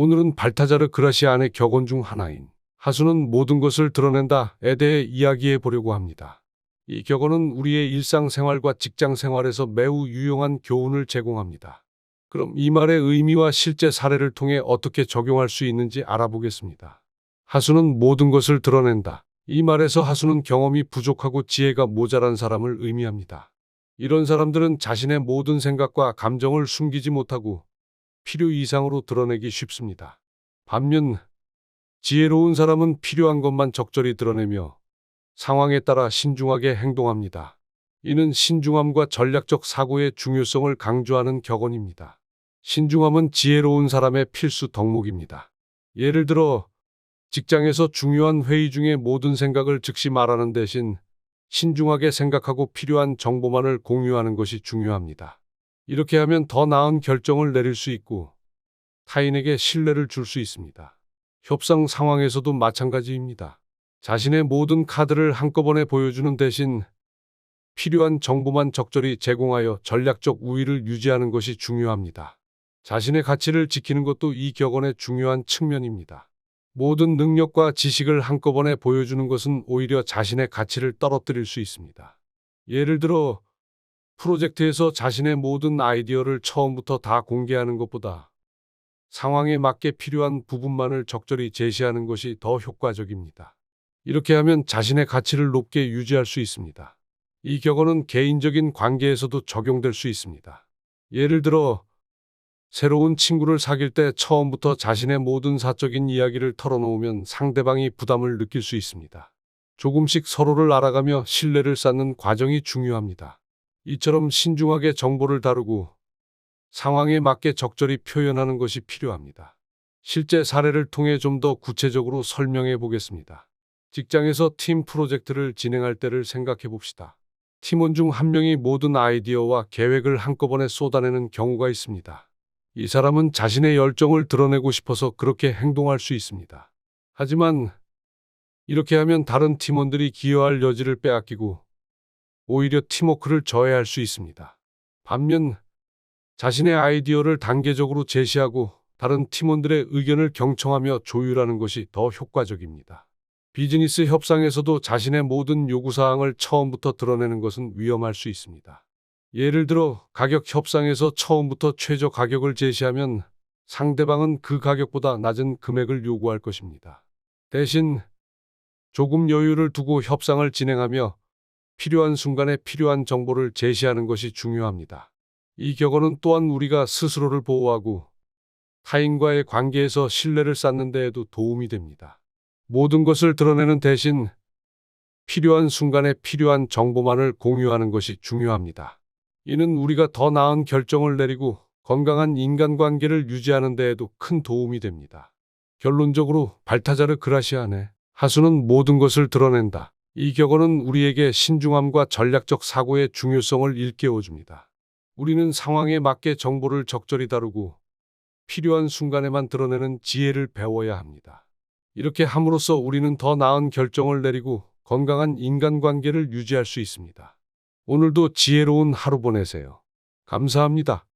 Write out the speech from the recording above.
오늘은 발타자르 그라시안의 격언 중 하나인 하수는 모든 것을 드러낸다에 대해 이야기해 보려고 합니다. 이 격언은 우리의 일상생활과 직장생활에서 매우 유용한 교훈을 제공합니다. 그럼 이 말의 의미와 실제 사례를 통해 어떻게 적용할 수 있는지 알아보겠습니다. 하수는 모든 것을 드러낸다. 이 말에서 하수는 경험이 부족하고 지혜가 모자란 사람을 의미합니다. 이런 사람들은 자신의 모든 생각과 감정을 숨기지 못하고 필요 이상으로 드러내기 쉽습니다. 반면 지혜로운 사람은 필요한 것만 적절히 드러내며 상황에 따라 신중하게 행동합니다. 이는 신중함과 전략적 사고의 중요성을 강조하는 격언입니다. 신중함은 지혜로운 사람의 필수 덕목입니다. 예를 들어 직장에서 중요한 회의 중에 모든 생각을 즉시 말하는 대신 신중하게 생각하고 필요한 정보만을 공유하는 것이 중요합니다. 이렇게 하면 더 나은 결정을 내릴 수 있고 타인에게 신뢰를 줄 수 있습니다. 협상 상황에서도 마찬가지입니다. 자신의 모든 카드를 한꺼번에 보여주는 대신 필요한 정보만 적절히 제공하여 전략적 우위를 유지하는 것이 중요합니다. 자신의 가치를 지키는 것도 이 격언의 중요한 측면입니다. 모든 능력과 지식을 한꺼번에 보여주는 것은 오히려 자신의 가치를 떨어뜨릴 수 있습니다. 예를 들어 프로젝트에서 자신의 모든 아이디어를 처음부터 다 공개하는 것보다 상황에 맞게 필요한 부분만을 적절히 제시하는 것이 더 효과적입니다. 이렇게 하면 자신의 가치를 높게 유지할 수 있습니다. 이 격언은 개인적인 관계에서도 적용될 수 있습니다. 예를 들어 새로운 친구를 사귈 때 처음부터 자신의 모든 사적인 이야기를 털어놓으면 상대방이 부담을 느낄 수 있습니다. 조금씩 서로를 알아가며 신뢰를 쌓는 과정이 중요합니다. 이처럼 신중하게 정보를 다루고 상황에 맞게 적절히 표현하는 것이 필요합니다. 실제 사례를 통해 좀 더 구체적으로 설명해 보겠습니다. 직장에서 팀 프로젝트를 진행할 때를 생각해 봅시다. 팀원 중 한 명이 모든 아이디어와 계획을 한꺼번에 쏟아내는 경우가 있습니다. 이 사람은 자신의 열정을 드러내고 싶어서 그렇게 행동할 수 있습니다. 하지만 이렇게 하면 다른 팀원들이 기여할 여지를 빼앗기고 오히려 팀워크를 저해할 수 있습니다. 반면 자신의 아이디어를 단계적으로 제시하고 다른 팀원들의 의견을 경청하며 조율하는 것이 더 효과적입니다. 비즈니스 협상에서도 자신의 모든 요구사항을 처음부터 드러내는 것은 위험할 수 있습니다. 예를 들어 가격 협상에서 처음부터 최저 가격을 제시하면 상대방은 그 가격보다 낮은 금액을 요구할 것입니다. 대신 조금 여유를 두고 협상을 진행하며 필요한 순간에 필요한 정보를 제시하는 것이 중요합니다. 이 격언은 또한 우리가 스스로를 보호하고 타인과의 관계에서 신뢰를 쌓는 데에도 도움이 됩니다. 모든 것을 드러내는 대신 필요한 순간에 필요한 정보만을 공유하는 것이 중요합니다. 이는 우리가 더 나은 결정을 내리고 건강한 인간관계를 유지하는 데에도 큰 도움이 됩니다. 결론적으로 발타자르 그라시안의 하수는 모든 것을 드러낸다. 이 격언은 우리에게 신중함과 전략적 사고의 중요성을 일깨워줍니다. 우리는 상황에 맞게 정보를 적절히 다루고 필요한 순간에만 드러내는 지혜를 배워야 합니다. 이렇게 함으로써 우리는 더 나은 결정을 내리고 건강한 인간관계를 유지할 수 있습니다. 오늘도 지혜로운 하루 보내세요. 감사합니다.